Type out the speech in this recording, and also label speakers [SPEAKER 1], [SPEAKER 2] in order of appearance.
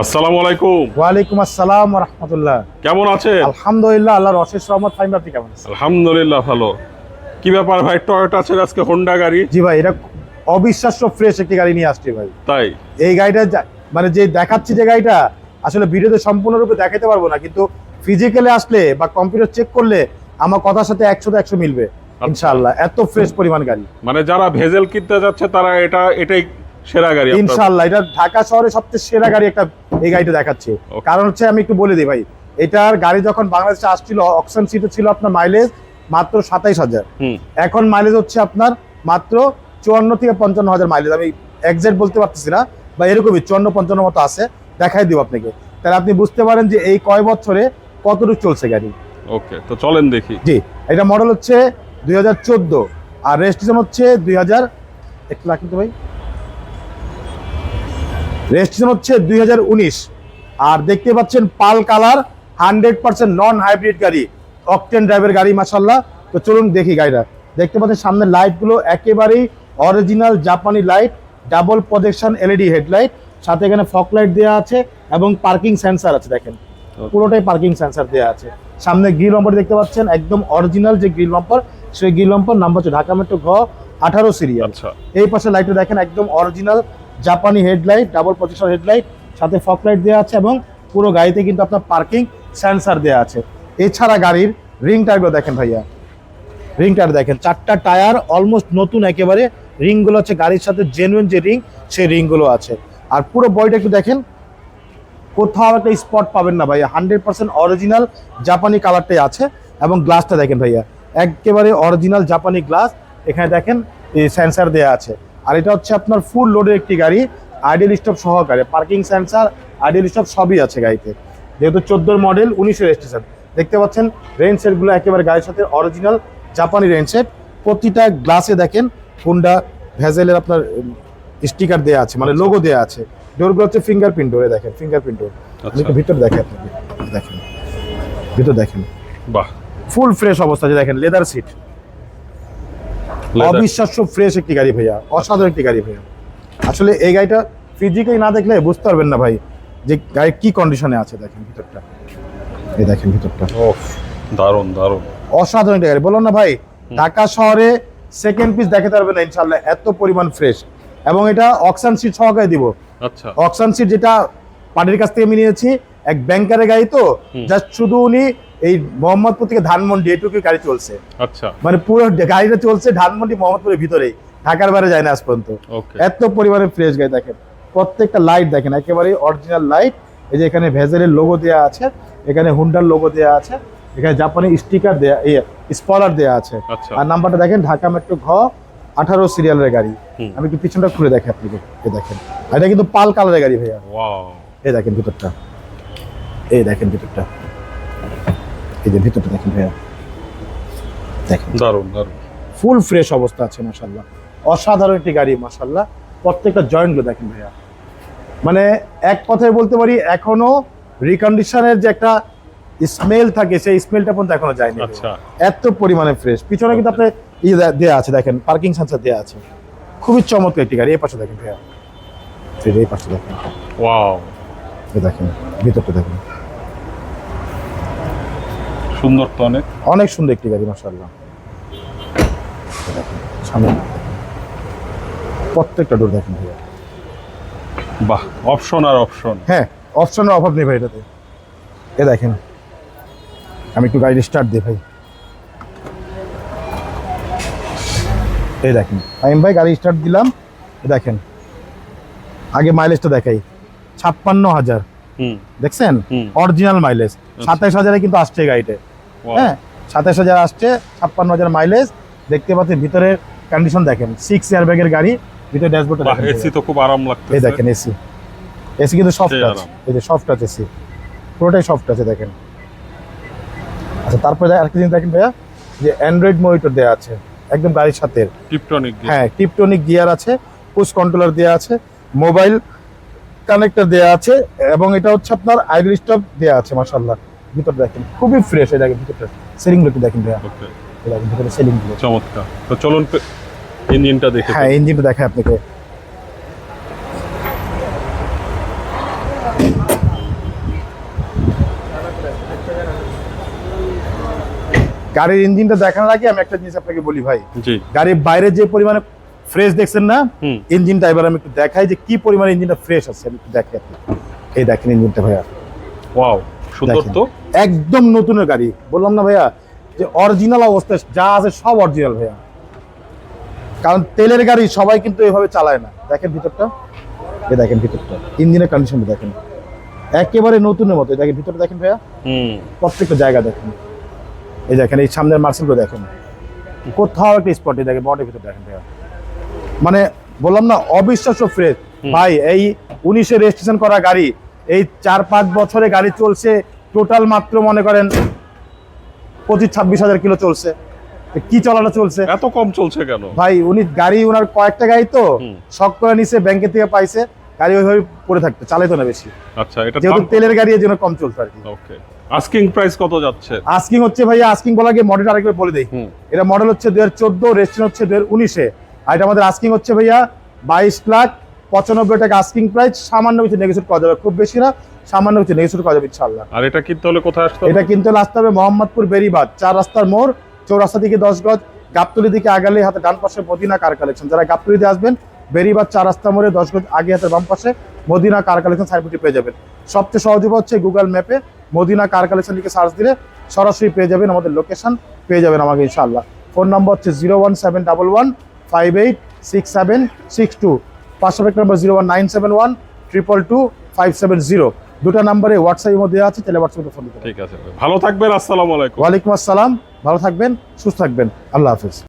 [SPEAKER 1] আসসালামু আলাইকুম।
[SPEAKER 2] ওয়ালাইকুম আসসালাম রহমতুল্লাহ।
[SPEAKER 1] কেমন আছেন?
[SPEAKER 2] আলহামদুলিল্লাহ আল্লাহর অশেষ রহমত ফাইম আপনি কেমন আছেন?
[SPEAKER 1] আলহামদুলিল্লাহ ভালো। কি ব্যাপার ভাই টয়োটা আছে আজকে হোন্ডা গাড়ি?
[SPEAKER 2] জি ভাই এটা অবিশ্বাস্য ফ্রেশ একটি গাড়ি নিয়ে আসছি ভাই।
[SPEAKER 1] তাই?
[SPEAKER 2] এই গাড়িটা মানে যে দেখাচ্ছি যে গাড়িটা আসলে ভিডিওতে সম্পূর্ণরূপে দেখাতে পারব না কিন্তু ফিজিক্যালি আসলে বা কম্পিউটার চেক করলে আমার কথার সাথে একশো একশো মিলবে ইনশাআল্লাহ এত ফ্রেশ পরিমাণ গাড়ি।
[SPEAKER 1] মানে যারা ভেজেল কিনতে যাচ্ছে তারা এটা এটাই সেরা গাড়ি।
[SPEAKER 2] ইনশাআল্লাহ এটা ঢাকা শহরে সবচেয়ে সেরা গাড়ি একটা এই গাড়িটা দেখাচ্ছে। কারণ হচ্ছে আমি একটু বলে দিই ভাই এটার গাড়ি যখন বাংলাদেশে আসছিল অকশন সিটে ছিল আপনার মাইলেজ মাত্র সাতাইশ হাজার। এখন মাইলেজ হচ্ছে আপনার মাত্র চুয়ান্ন থেকে পঞ্চান্ন হাজার মাইলেজ আমি একজ্যাক্ট বলতে পারতেছি না বা এরকমই চুয়ান্ন পঞ্চান্ন মতো আছে দেখাই দিব আপনাকে। তাহলে আপনি বুঝতে পারেন যে এই কয় বছরে কতটুকু চলছে গাড়ি।
[SPEAKER 1] ওকে তো চলেন দেখি।
[SPEAKER 2] জি এটা মডেল হচ্ছে দুই হাজার চোদ্দ আর রেজিস্ট্রেশন হচ্ছে দুই হাজার একটু রাখুন তো ভাই। রেজিস্ট্রেশন হচ্ছে দুই হাজার উনিশ। আর দেখতে পাচ্ছেন pearl colour hundred percent non hybrid গাড়ি অকটেন ড্রাইভের গাড়ি মাসাল্লাহ তো চলুন দেখি গাড়িটা। দেখতে পাচ্ছেন সামনের লাইটগুলো একেবারেই অরিজিনাল জাপানি light double projection LED headlight সাথে এখানে ফক লাইট দেওয়া আছে এবং পার্কিং সেন্সার আছে দেখেন। পুরোটাই পার্কিং সেন্সার দেওয়া আছে। সামনে গ্রিল নম্বর দেখতে পাচ্ছেন একদম অরিজিনাল যে গ্রিল নম্বর সেই গ্রিল নম্বর নাম্বার হচ্ছে ঢাকা মেট্রো ঘ আঠারো সিরিয়াল।
[SPEAKER 1] আচ্ছা।
[SPEAKER 2] এই পাশে লাইটটা দেখেন একদম অরিজিনাল জাপানি হেডলাইট, ডাবল প্রজেকশন হেডলাইট, সাথে ফক লাইট দেওয়া আছে এবং পুরো গাড়িতে কিন্তু আপনার পার্কিং সেন্সার দেওয়া আছে। এছাড়া গাড়ির রিং টায়ারগুলো দেখেন ভাইয়া। রিং টায়ার দেখেন, চারটা টায়ার অলমোস্ট নতুন একেবারে। রিংগুলো আছে গাড়ির সাথে জেনুইন যে রিং, সেই রিংগুলো আছে। আর পুরো বডিটা একটু দেখেন, কোথাও একটা স্পট পাবেন না ভাইয়া। হান্ড্রেড পার্সেন্ট অরিজিনাল জাপানি কালারটাই আছে এবং গ্লাসটা দেখেন ভাইয়া। একেবারে অরিজিনাল জাপানি গ্লাস এখানে দেখেন সেন্সার দেওয়া আছে। আর এটা হচ্ছে আপনার ফুল লোডের একটি গাড়ি আইডিয়াল স্টপ সহকারে পার্কিং সেন্সার আইডিয়াল স্টপ সবই আছে গাড়িতে। যেহেতু চোদ্দোর মডেল উনিশের রেজিস্ট্রেশন দেখতে পাচ্ছেন রেঞ্জ সেটগুলো একেবারে গাড়ির সাথে অরিজিনাল জাপানি রেঞ্জ সেট প্রতিটা গ্লাসে দেখেন হোন্ডা ভেজেলের আপনার স্টিকার দেওয়া আছে মানে লোগো দেওয়া আছে। ডোরগুলো হচ্ছে ফিঙ্গারপ্রিন্ট ডোরে দেখেন ফিঙ্গারপ্রিন্ট ডোর
[SPEAKER 1] আচ্ছা।
[SPEAKER 2] একটু ভিতর দেখে আপনাকে দেখেন ভিতর দেখেন।
[SPEAKER 1] বাহ।
[SPEAKER 2] ফুল ফ্রেশ অবস্থা যে দেখেন লেদার সিট। অবিশ্বাস্য ফ্রেশ একটি গাড়ি ভাইয়া অসাধারণ একটি গাড়ি ভাইয়া। আসলে এই গাড়িটা ফিজিক্যালি না দেখলে বুঝতে পারবেন না ভাই যে গাড়ির কি কন্ডিশনে আছে দেখেন ভিতরটা। এই দেখেন ভিতরটা।
[SPEAKER 1] দারুণ দারুণ।
[SPEAKER 2] অসাধারণ একটা গাড়ি। বললাম না ভাই ঢাকা শহরে সেকেন্ড পিস দেখাতে পারবেন না ইনশাল্লাহ এত পরিমাণ ফ্রেশ এবং এটা অকশন সিট সহকারে দিব।
[SPEAKER 1] আচ্ছা।
[SPEAKER 2] অকশন সিট যেটা পার্টির কাছ থেকে আমি নিয়েছি এক ব্যাংকারের গাড়ি তো। জাস্ট শুধু উনি এই মোহাম্মদপুর থেকে ধানমন্ডি এটুকু গাড়ি চলছে।
[SPEAKER 1] আচ্ছা।
[SPEAKER 2] মানে পুরো গাড়িটা চলছে ধানমন্ডি মোহাম্মদপুরের ভিতরেই ঢাকার বাইরে যায় না আজ পর্যন্ত। এত পরিমাণে ফ্রেশ গাড়ি দেখেন। প্রত্যেকটা লাইট দেখেন একেবারে অরিজিনাল লাইট এই যে এখানে ভেজেলের লোগো দেওয়া আছে এখানে হুন্ডার লোগো দেওয়া আছে এখানে জাপানি স্টিকার দেয়া স্পলার দেওয়া আছে।
[SPEAKER 1] আচ্ছা।
[SPEAKER 2] আর নাম্বারটা দেখেন ঢাকা মেট্রো ঘ আঠারো সিরিয়ালের গাড়ি। আমি একটু পিছনটা খুলে দেখি আপনাকে এই দেখেন। এটা কিন্তু পাল কালারের গাড়ি ভাইয়া।
[SPEAKER 1] ওয়াও
[SPEAKER 2] এই দেখেন ভিতরটা। এই দেখেন ভিতরটা। এই যে ভিতরটা দেখেন ভাইয়া। দেখেন।
[SPEAKER 1] দারুণ দারুণ।
[SPEAKER 2] ফুল ফ্রেশ অবস্থা আছে মাসাল্লাহ অসাধারণ একটি গাড়ি মাসাল্লাহ প্রত্যেকটা জয়েন্টগুলো দেখেন ভাইয়া। মানে এক কথায় বলতে পারি এখনও রিকন্ডিশনের যে একটা স্মেল থাকে সেই স্মেলটা পর্যন্ত এখনও যায়নি
[SPEAKER 1] আচ্ছা।
[SPEAKER 2] এত পরিমাণে ফ্রেশ পিছনে কিন্তু আপনার ইয়ে দে- দেয়া আছে দেখেন পার্কিং সেন্সার দেওয়া আছে। খুবই চমৎকার একটি গাড়ি। এই পাশে দেখেন ভাইয়া। এই পাশে দেখেন।
[SPEAKER 1] ওয়াও
[SPEAKER 2] দেখেন ভিতরটা দেখেন।
[SPEAKER 1] সুন্দর তো অনেক
[SPEAKER 2] অনেক সুন্দর একটি গাড়ি মাসাল্লাহ সামনে। প্রত্যেকটা ডোর দেখেন ভাইয়া।
[SPEAKER 1] বাহ অপশন আর অপশন
[SPEAKER 2] হ্যাঁ অপশনের অভাব নেই ভাই এটাতে। এ দেখেন আমি একটু গাড়ি স্টার্ট দিই ভাই। এই দেখেন আমি ভাই গাড়ি স্টার্ট দিলাম। এ দেখেন আগে মাইলেজটা দেখাই। ছাপ্পান্ন হাজার। দেখছেন? অরিজিনাল মাইলেজ সাতাইশ হাজারে কিন্তু আসছে গাড়িতে।
[SPEAKER 1] Wow.
[SPEAKER 2] হ্যাঁ সাতাইশ হাজার আসছে ছাপ্পান্ন হাজার মাইলেজ দেখতে পাচ্ছেন ভিতরের কন্ডিশন দেখেন। সিক্স এয়ার ব্যাগের গাড়ি ভিতরে ড্যাশবোর্ডটা দেখেন।
[SPEAKER 1] এসি তো খুব আরাম
[SPEAKER 2] এই দেখেন এসি এসি কিন্তু সফট টাচ এই যে সফট টাচ এসি পুরোটাই সফট আছে দেখেন। আচ্ছা তারপরে আরেকটা জিনিস দেখেন ভাইয়া যে অ্যান্ড্রয়েড মনিটর দেওয়া আছে একদম গাড়ির সাথে।
[SPEAKER 1] টিপটনিক
[SPEAKER 2] হ্যাঁ টিপটনিক গিয়ার আছে পুশ কন্ট্রোলার দেওয়া আছে মোবাইল কানেক্টর দেওয়া আছে এবং এটা হচ্ছে আপনার আইডল স্টপ দেওয়া আছে মাশাআল্লাহ। ভিতরে দেখেন খুবই ফ্রেশ এটা ভিতরটা। সেলিং একটু দেখেন ভাইয়া। ভিতরে সেলিং
[SPEAKER 1] চমৎকার। তো চলুন ইঞ্জিনটা দেখে
[SPEAKER 2] হ্যাঁ ইঞ্জিনটা দেখায় আপনাকে। গাড়ির ইঞ্জিনটা দেখানোর আগে আমি একটা জিনিস আপনাকে বলি ভাই। গাড়ির বাইরে যে পরিমাণে ফ্রেশ দেখছেন না ইঞ্জিনটা এবার আমি একটু দেখাই যে কি পরিমাণে ইঞ্জিনটা ফ্রেশ আছে আমি একটু দেখি আপনি এই দেখেন ইঞ্জিনটা ভাইয়া।
[SPEAKER 1] ওয়াও সুন্দর তো
[SPEAKER 2] একদম নতুনের গাড়ি। বললাম না ভাইয়া যে অরিজিনাল অবস্থায় যা আছে সব অরিজিনাল ভাইয়া। কারণ তেলের গাড়ি সবাই কিন্তু এভাবে চালায় না। দেখেন ভিতরটা। এই দেখেন ভিতরটা। ইঞ্জিনের কন্ডিশনটা দেখেন। একেবারে নতুনের মতো। দেখেন ভিতরটা দেখেন ভাইয়া।
[SPEAKER 1] হুম।
[SPEAKER 2] প্রত্যেকটা জায়গা দেখেন। এই দেখেন এই সামনের মার্সেলগুলো দেখেন। কোথাও একটা স্পটে দেখেন বডির ভিতর দেখেন ভাইয়া। মানে বললাম না অবিশ্বাস্য ফ্রেশ ভাই এই উনিশে রেজিস্ট্রেশন করা গাড়ি এই চার পাঁচ বছরে গাড়ি চলছে টোটাল মাত্র মনে করেন পঁচিশ ছাব্বিশ হাজার কিলো চলছে। কি চলানো চলছে?
[SPEAKER 1] এত কম চলছে কেন?
[SPEAKER 2] ভাই উনি গাড়ি ওনার কয়েকটা গাড়ি তো শখ করে নিছে ব্যাংকে থেকে পাইছে গাড়ি ওইভাবে পড়ে থাকতো চালাইতো না বেশি।
[SPEAKER 1] আচ্ছা এটা
[SPEAKER 2] যেহেতু তেলের গাড়ি এই জন্য কম চলছে আর কি।
[SPEAKER 1] ওকে আস্কিং প্রাইস কত যাচ্ছে?
[SPEAKER 2] আস্কিং হচ্ছে ভাইয়া আস্কিং বলা গিয়ে মডেল আরেকবার বলে দেই। এটা মডেল হচ্ছে দুই হাজার চোদ্দ রেজিস্ট্রেশন হচ্ছে দুই হাজার উনিশে। আর এটা আমাদের আস্কিং হচ্ছে ভাইয়া বাইশ লাখ পঁচানব্বই টাকা আস্কিং প্রাইস সামান্য কিছু নেগেশন করা যাবে। খুব বেশি না সামান্য কিছু নেগেশন করা যাবে ইনশাল্লাহ
[SPEAKER 1] আর এটা কিনতে হলে কোথায় আসতে
[SPEAKER 2] এটা কিন্তু আসতে হবে মোহাম্মদপুর বেরিবাদ চার রাস্তার মোড় চৌরাস্তা দিকে দশ গজ গাবতলি দিকে আগালে হাতে ডান পাশে মদিনা কার কালেকশন যারা গাবতলিতে আসবেন বেরিবাদ চার রাস্তা মোড়ে দশ গজ আগে হাতের বাম পাশে মদিনা কার কালেকশন সাইডটি পেয়ে যাবেন। সবচেয়ে সহজ হচ্ছে গুগল ম্যাপে মদিনা কার কালেকশন লিখে সার্চ দিলে সরাসরি পেয়ে যাবেন আমাদের লোকেশন পেয়ে যাবেন আমাকে ইনশাআল্লাহ। ফোন নম্বর হচ্ছে zero one seven double one five eight six seven six two এক number zero one nine seven one triple two five seven zero দুটা নাম্বারে হোয়াটসঅ্যাপের মধ্যে আছে তাহলে হোয়াটসঅ্যাপে ফোন
[SPEAKER 1] ঠিক আছে। ভালো থাকবেন আসসালামু আলাইকুম।
[SPEAKER 2] ওয়ালাইকুম আসসালাম ভালো থাকবেন সুস্থ থাকবেন। আল্লাহ হাফিজ।